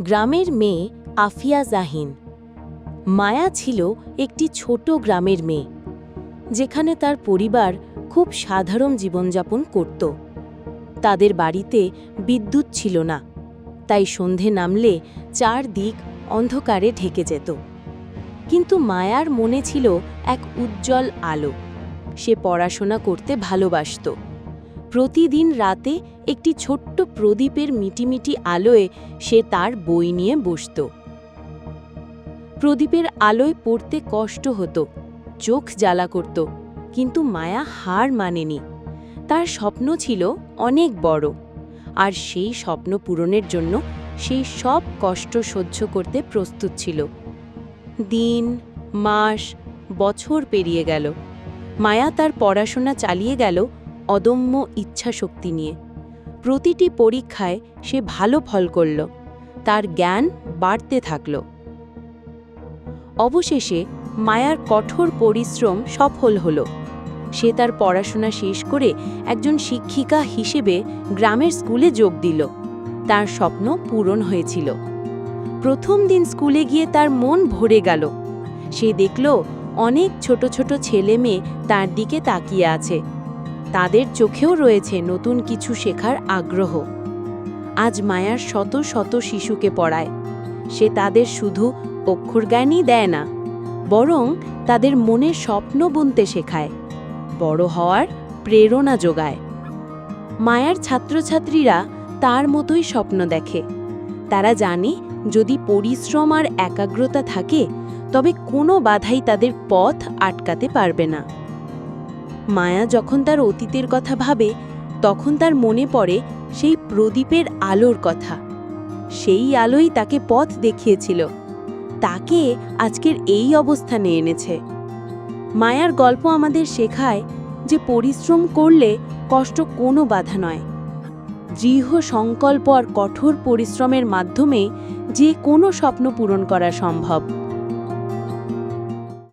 গ্রামের মেয়ে আফিয়া জাহিন। মায়া ছিল একটি ছোট গ্রামের মেয়ে, যেখানে তার পরিবার খুব সাধারণ জীবনযাপন করত। তাদের বাড়িতে বিদ্যুৎ ছিল না, তাই সন্ধে নামলে চারদিক অন্ধকারে ঢেকে যেত। কিন্তু মায়ার মনে ছিল এক উজ্জ্বল আলো, সে পড়াশোনা করতে ভালোবাসত। প্রতিদিন রাতে একটি ছোট্ট প্রদীপের মিটিমিটি আলোয় সে তার বই নিয়ে বসত। প্রদীপের আলোয় পড়তে কষ্ট হতো, চোখ জ্বালা করত, কিন্তু মায়া হার মানেনি। তার স্বপ্ন ছিল অনেক বড়, আর সেই স্বপ্ন পূরণের জন্য সেই সব কষ্ট সহ্য করতে প্রস্তুত ছিল। দিন, মাস, বছর পেরিয়ে গেল। মায়া তার পড়াশোনা চালিয়ে গেল অদম্য ইচ্ছাশক্তি নিয়ে। প্রতিটি পরীক্ষায় সে ভালো ফল করল, তার জ্ঞান বাড়তে থাকল। অবশেষে মায়ার কঠোর পরিশ্রম সফল হল। সে তার পড়াশোনা শেষ করে একজন শিক্ষিকা হিসেবে গ্রামের স্কুলে যোগ দিল। তার স্বপ্ন পূরণ হয়েছিল। প্রথম দিন স্কুলে গিয়ে তার মন ভরে গেল। সে দেখল, অনেক ছোট ছোট ছেলে মেয়ে তার দিকে তাকিয়ে আছে। তাদের চোখেও রয়েছে নতুন কিছু শেখার আগ্রহ। আজ মায়ার শত শত শিশুকে পড়ায়। সে তাদের শুধু অক্ষরজ্ঞানই দেয় না, বরং তাদের মনে স্বপ্ন বুনতে শেখায়, বড় হওয়ার প্রেরণা যোগায়। মায়ার ছাত্রছাত্রীরা তার মতোই স্বপ্ন দেখে। তারা জানে, যদি পরিশ্রম আর একাগ্রতা থাকে, তবে কোনো বাধাই তাদের পথ আটকাতে পারবে না। মায়া যখন তার অতীতের কথা ভাবে, তখন তার মনে পড়ে সেই প্রদীপের আলোর কথা। সেই আলোই তাকে পথ দেখিয়েছিল। তাকে আজকের এই অবস্থানে এনেছে। মায়ার গল্প আমাদের শেখায় যে পরিশ্রম করলে কষ্ট কোনো বাধা নয়। দৃঢ় সংকল্প আর কঠোর পরিশ্রমের মাধ্যমে যে কোনো স্বপ্ন পূরণ করা সম্ভব।